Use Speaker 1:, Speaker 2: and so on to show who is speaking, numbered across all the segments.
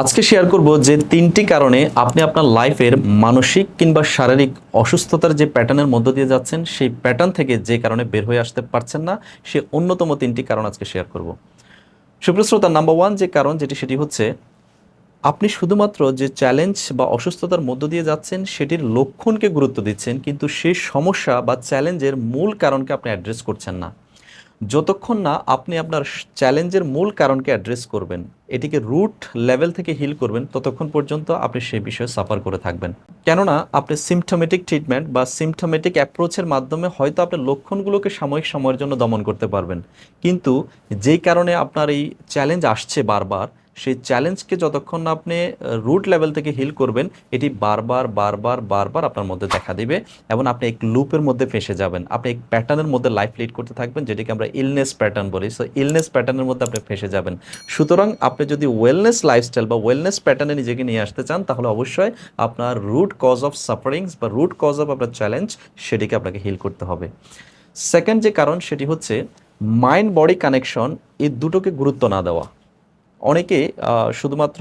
Speaker 1: আজকে শেয়ার করব যে তিনটি কারণে আপনি আপনার লাইফের মানসিক কিংবা শারীরিক অসুস্থতার যে প্যাটার্নের মধ্য দিয়ে যাচ্ছেন, সেই প্যাটার্ন থেকে যে কারণে বের হয়ে আসতে পারছেন না, সে অন্যতম তিনটি কারণ আজকে শেয়ার করব। সুপ্রশ্রোতা নাম্বার ওয়ান যে কারণ যেটি, সেটি হচ্ছে আপনি শুধুমাত্র যে চ্যালেঞ্জ বা অসুস্থতার মধ্য দিয়ে যাচ্ছেন, সেটির লক্ষণকে গুরুত্ব দিচ্ছেন, কিন্তু সেই সমস্যা বা চ্যালেঞ্জের মূল কারণকে আপনি অ্যাড্রেস করছেন না। যতক্ষণ না আপনি আপনার চ্যালেঞ্জের মূল কারণকে অ্যাড্রেস করবেন, এটিকে রুট লেভেল থেকে হিল করবেন, ততক্ষণ পর্যন্ত আপনি সেই বিষয়ে সাফার করে থাকবেন। কেননা, আপনি সিমটোমেটিক ট্রিটমেন্ট বা সিমটোমেটিক অ্যাপ্রোচের মাধ্যমে হয়তো আপনি লক্ষণগুলোকে সাময়িক সময়ের জন্য দমন করতে পারবেন। কিন্তু যেই কারণে আপনার এই চ্যালেঞ্জ আসছে বারবার সেই চ্যালেঞ্জকে যতক্ষণ না আপনি রুট লেভেল থেকে হিল করবেন, এটি বারবার বারবার বারবার আপনার মধ্যে দেখা দিবে এবং আপনি এক লুপের মধ্যে ফেসে যাবেন। আপনি এক প্যাটার্নের মধ্যে লাইফ লিড করতে থাকবেন, যেটিকে আমরা ইলনেস প্যাটার্ন বলি। সো ইলনেস প্যাটার্নের মধ্যে আপনি ফেসে যাবেন। সুতরাং আপনি যদি ওয়েলনেস লাইফস্টাইল বা ওয়েলনেস প্যাটার্নে নিজেকে নিয়ে আসতে চান, তাহলে অবশ্যই আপনার রুট কজ অফ সাফারিংস বা রুট কজ অফ আপনার চ্যালেঞ্জ সেটিকে আপনাকে হিল করতে হবে। সেকেন্ড যে কারণ, সেটি হচ্ছে মাইন্ড বডি কানেকশন এই দুটোকে গুরুত্ব না দেওয়া। অনেকে শুধুমাত্র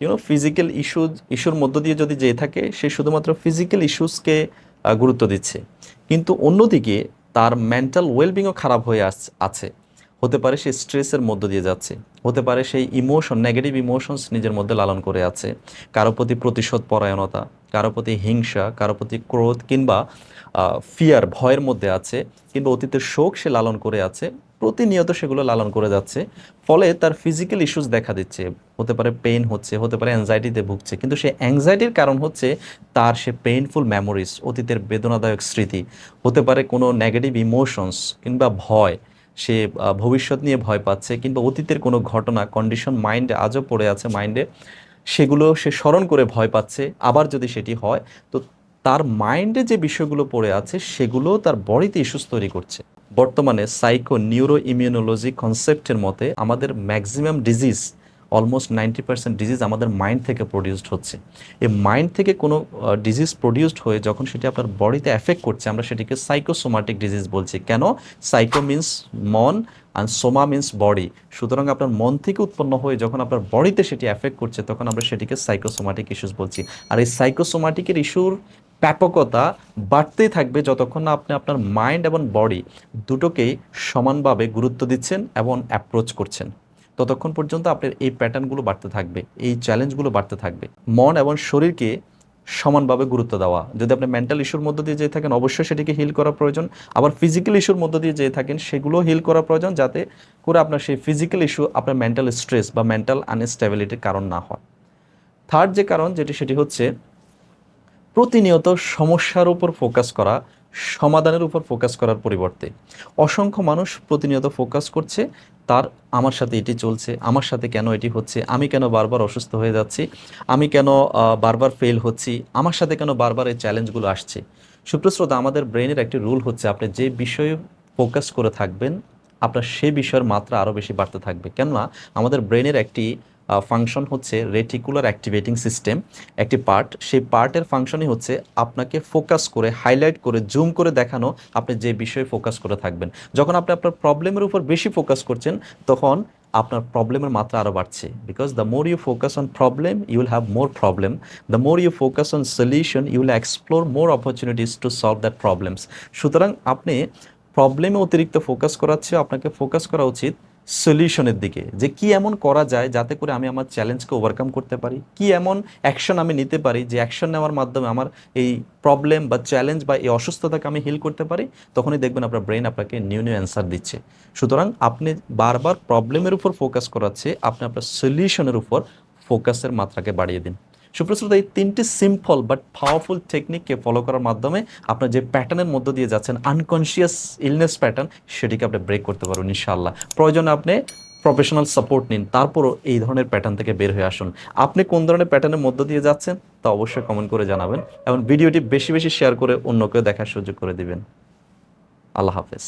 Speaker 1: ইউনো ফিজিক্যাল ইস্যুজ ইস্যুর মধ্য দিয়ে যদি যেয়ে থাকে, সে শুধুমাত্র ফিজিক্যাল ইস্যুসকে গুরুত্ব দিচ্ছে। কিন্তু অন্যদিকে তার মেন্টাল ওয়েলবিংও খারাপ হয়ে আছে। হতে পারে সে স্ট্রেসের মধ্য দিয়ে যাচ্ছে। হতে পারে সেই ইমোশন নেগেটিভ ইমোশনস নিজের মধ্যে লালন করে আছে। কারও প্রতি প্রতিশোধ, পরায়ণতা, কারও প্রতি হিংসা, কারও প্রতি ক্রোধ কিংবা ফিয়ার ভয়ের মধ্যে আছে, কিংবা অতীতের শোক সে লালন করে আছে। প্রতিনিয়ত সেগুলো লালন করে যাচ্ছে। ফলে তার ফিজিক্যাল ইস্যুস দেখা দিচ্ছে। হতে পারে পেইন হচ্ছে, হতে পারে অ্যাংজাইটিতে ভুগছে। কিন্তু সে অ্যাংজাইটির কারণ হচ্ছে তার সে পেইনফুল মেমোরিজ অতীতের বেদনাদায়ক স্মৃতি। হতে পারে কোনো নেগেটিভ ইমোশনস কিংবা ভয়। সে ভবিষ্যৎ নিয়ে ভয় পাচ্ছে কিংবা অতীতের কোনো ঘটনা কন্ডিশন মাইন্ডে আজও পড়ে আছে মাইন্ডে সেগুলো সে স্মরণ করে ভয় পাচ্ছে। আবার যদি সেটি হয়, তো তার মাইন্ডে যে বিষয়গুলো পড়ে আছে, সেগুলো তার বডিতে ইস্যুস তৈরি করছে। বর্তমানে সাইকো নিউরো ইমিউনোলজি কনসেপ্টের মতে আমাদের maximum disease almost ninety percent disease আমাদের মাইন্ড থেকে প্রডিউসড হচ্ছে। এই মাইন্ড থেকে কোনো ডিজিজ প্রডিউসড হয়ে যখন সেটি আপনার বডিতে এফেক্ট করছে, আমরা সেটিকে সাইকোসোমাটিক ডিজিজ বলছি। কেন? সাইকো মিন্স মন অ্যান্ড সোমা মিন্স বডি সুতরাং আপনার মন থেকে উৎপন্ন হয়ে যখন আপনার বডিতে সেটি এফেক্ট করছে, তখন আমরা সেটিকে সাইকোসোমাটিক ইস্যুস বলছি। আর এই সাইকোসোমাটিকের ইস্যুর ব্যাপকতা বাড়তেই থাকবে যতক্ষণ না আপনি আপনার মাইন্ড এবং বডি দুটোকেই সমানভাবে গুরুত্ব দিচ্ছেন এবং অ্যাপ্রোচ করছেন। ততক্ষণ পর্যন্ত আপনার এই প্যাটার্নগুলো বাড়তে থাকবে, এই চ্যালেঞ্জগুলো বাড়তে থাকবে। মন এবং শরীরকে সমানভাবে গুরুত্ব দেওয়া। যদি আপনি মেন্টাল ইস্যুর মধ্য দিয়ে যেয়ে থাকেন, অবশ্যই সেটিকে হিল করা প্রয়োজন। আবার ফিজিক্যাল ইস্যুর মধ্য দিয়ে যেয়ে থাকেন সেগুলো হিল করা প্রয়োজন যাতে করে আপনার সেই ফিজিক্যাল ইস্যু আপনার মেন্টাল স্ট্রেস বা মেন্টাল আনস্টেবিলিটির কারণ না হয়। থার্ড যে কারণ, যেটি সেটি হচ্ছে প্রতিনিয়ত সমস্যার উপর ফোকাস করা, সমাধানের উপর ফোকাস করার পরিবর্তে। অসংখ্য মানুষ প্রতিনিয়ত ফোকাস করছে, তার আমার সাথে এটি চলছে, আমার সাথে কেন এটি হচ্ছে, আমি কেন বারবার অসুস্থ হয়ে যাচ্ছি, আমি কেন বারবার ফেল হচ্ছি, আমার সাথে কেন বারবার এই চ্যালেঞ্জগুলো আসছে। সুপ্রশ্রোতা, আমাদের ব্রেনের একটি রুল হচ্ছে আপনি যে বিষয়ে ফোকাস করে থাকবেন, আপনার সেই বিষয়ের মাত্রা আরও বেশি বাড়তে থাকবে। কেননা, আমাদের ব্রেনের একটি ফাংশন হচ্ছে রেটিকুলার অ্যাক্টিভেটিং সিস্টেম একটি পার্ট সেই পার্টের ফাংশনই হচ্ছে আপনাকে ফোকাস করে হাইলাইট করে জুম করে দেখানো আপনি যে বিষয়ে ফোকাস করে থাকবেন। যখন আপনি আপনার প্রবলেমের উপর বেশি ফোকাস করছেন, তখন আপনার প্রবলেমের মাত্রা আরও বাড়ছে। Because the more you focus on problem you will have more problem the more you focus on solution you will explore more opportunities to solve that problems সুতরাং আপনি প্রবলেমে অতিরিক্ত ফোকাস করাচ্ছে আপনাকে ফোকাস করা উচিত সলিউশনের দিকে, যে কি এমন করা যায় যাতে করে আমি আমার চ্যালেঞ্জকে ওভারকাম করতে পারি? কি এমন অ্যাকশন আমি নিতে পারি যে অ্যাকশন নেওয়ার মাধ্যমে আমার এই প্রবলেম বা চ্যালেঞ্জ বা এই অসুস্থতাকে আমি হিল করতে পারি? তখনই দেখবেন আপনার ব্রেন আপনাকে নিউ নিউ অ্যান্সার দিচ্ছে। সুতরাং আপনি বারবার প্রবলেমের উপর ফোকাস করাচ্ছে, আপনি আপনার সলিউশনের উপর ফোকাসের মাত্রাকে বাড়িয়ে দিন। সুপ্রশ্রোতা এই তিনটি সিম্পল বাট পাওয়ারফুল টেকনিককে ফলো করার মাধ্যমে আপনার যে প্যাটার্নের মধ্য দিয়ে যাচ্ছেন আনকনশিয়াস ইলনেস প্যাটার্ন সেটিকে আপনি ব্রেক করতে পারবেন ইনশাআল্লাহ। প্রয়োজনে আপনি প্রফেশনাল সাপোর্ট নিন, তারপরও এই ধরনের প্যাটার্ন থেকে বের হয়ে আসুন। আপনি কোন ধরনের প্যাটার্নের মধ্য দিয়ে যাচ্ছেন, তা অবশ্যই কমেন্ট করে জানাবেন এবং ভিডিওটি বেশি বেশি শেয়ার করে অন্যকেও দেখার সুযোগ করে দিবেন। আল্লাহ হাফেজ।